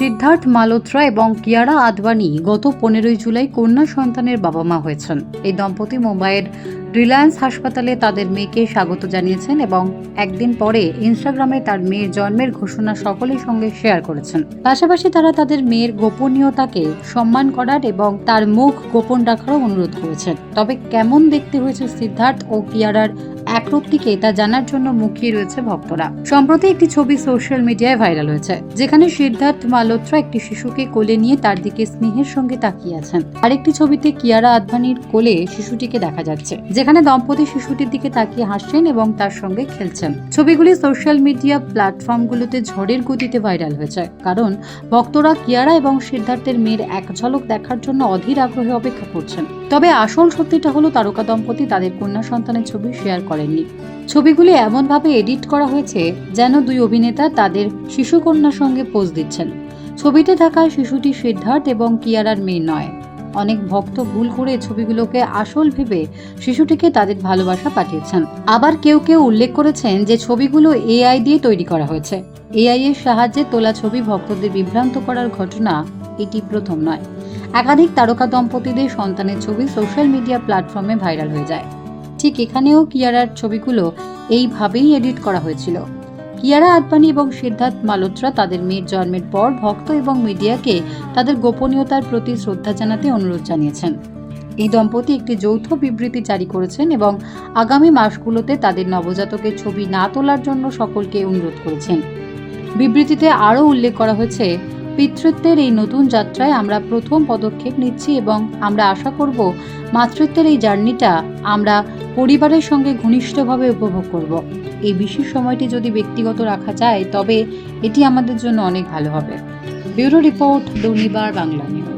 সিদ্ধার্থ মালোত্রা এবং কিয়ারা আদবানি গত পনেরোই জুলাই কন্যা সন্তানের বাবা মা হয়েছেন। এই দম্পতি মুম্বাইয়ের রিলায়েন্স হাসপাতালে তাদের মেয়েকে স্বাগত জানিয়েছেন এবং একদিন পরে ইনস্টাগ্রামে তার মেয়ের জন্মের ঘোষণা সকলের সঙ্গে শেয়ার করেছেন। পাশাপাশি তারা তাদের মেয়ের গোপনীয়তাকে সম্মান করার এবং তার মুখ গোপন রাখারও অনুরোধ করেছেন। তবে কেমন দেখতে হয়েছে সিদ্ধার্থ ও কিয়ারার একরত্তিকে তা জানার জন্য মুখিয়ে রয়েছে ভক্তরা। সম্প্রতি একটি ছবি সোশ্যাল মিডিয়ায় ভাইরাল হয়েছে, যেখানে সিদ্ধার্থ মালোত্রা একটি শিশুকে কোলে নিয়ে তার দিকে স্নেহের সঙ্গে তাকিয়ে আছেন। আরেকটি ছবিতে কিয়ারা আদভানির কোলে শিশুটিকে দেখা যাচ্ছে যেখানে দম্পতি শিশুটির দিকে তাকিয়ে হাসছেন এবং তার সঙ্গে খেলছেন। ছবিগুলি সোশ্যাল মিডিয়া প্ল্যাটফর্মগুলোতে ঝড়ের গতিতে ভাইরাল হয়েছে, কারণ ভক্তরা কিয়ারা এবং সিদ্ধার্থের মেয়ের এক ঝলক দেখার জন্য অধীর আগ্রহে অপেক্ষা করছেন। তবে আসল সত্যিটা হলো, তারকা দম্পতি তাদের কন্যা সন্তানের ছবি শেয়ার করেননি। ছবিগুলি এমনভাবে এডিট করা হয়েছে যেন দুই অভিনেতা তাদের শিশু কন্যার সঙ্গে পোজ দিচ্ছেন। ছবিতে থাকা শিশুটি সিদ্ধার্থ এবং কিয়ারার মেয়ে নয়। অনেক ভক্ত ভুল করে ছবিগুলোকে আসল ভেবে শিশুটিকে তাদের ভালোবাসা পাঠিয়েছেন। আবার কেউ কেউ উল্লেখ করেছেন যে ছবিগুলো এআই দিয়ে তৈরি করা হয়েছে। এআই এর সাহায্যে তোলা ছবি ভক্তদের বিভ্রান্ত করার ঘটনা এটি প্রথম নয়। একাধিক তারকা দম্পতিদের সন্তানের ছবি সোশ্যাল মিডিয়া প্ল্যাটফর্মে ভাইরাল হয়ে যায়। ঠিক এখানেও কিয়ারার ছবিগুলো এইভাবেই এডিট করা হয়েছিল। কিয়ারা আদবানি এবং সিদ্ধার্থ মালোত্রা তাদের মেয়ের জন্মের পর ভক্ত এবং মিডিয়াকে তাদের গোপনীয়তার প্রতি শ্রদ্ধা জানাতে অনুরোধ জানিয়েছেন। এই দম্পতি একটি যৌথ বিবৃতি জারি করেছেন এবং আগামী মাসগুলোতে তাদের নবজাতকের ছবি না তোলার জন্য সকলকে অনুরোধ করেছেন। বিবৃতিতে আরও উল্লেখ করা হয়েছে, পিতৃত্বের এই নতুন যাত্রায় আমরা প্রথম পদক্ষেপ নিচ্ছি এবং আমরা আশা করব মাতৃত্বের এই জার্নিটা আমরা পরিবারের সঙ্গে ঘনিষ্ঠভাবে উপভোগ করব। এই বিশেষ সময়টি যদি ব্যক্তিগত রাখা যায়, তবে এটি আমাদের জন্য অনেক ভালো হবে। Bureau report, Durnibar, Bangla news.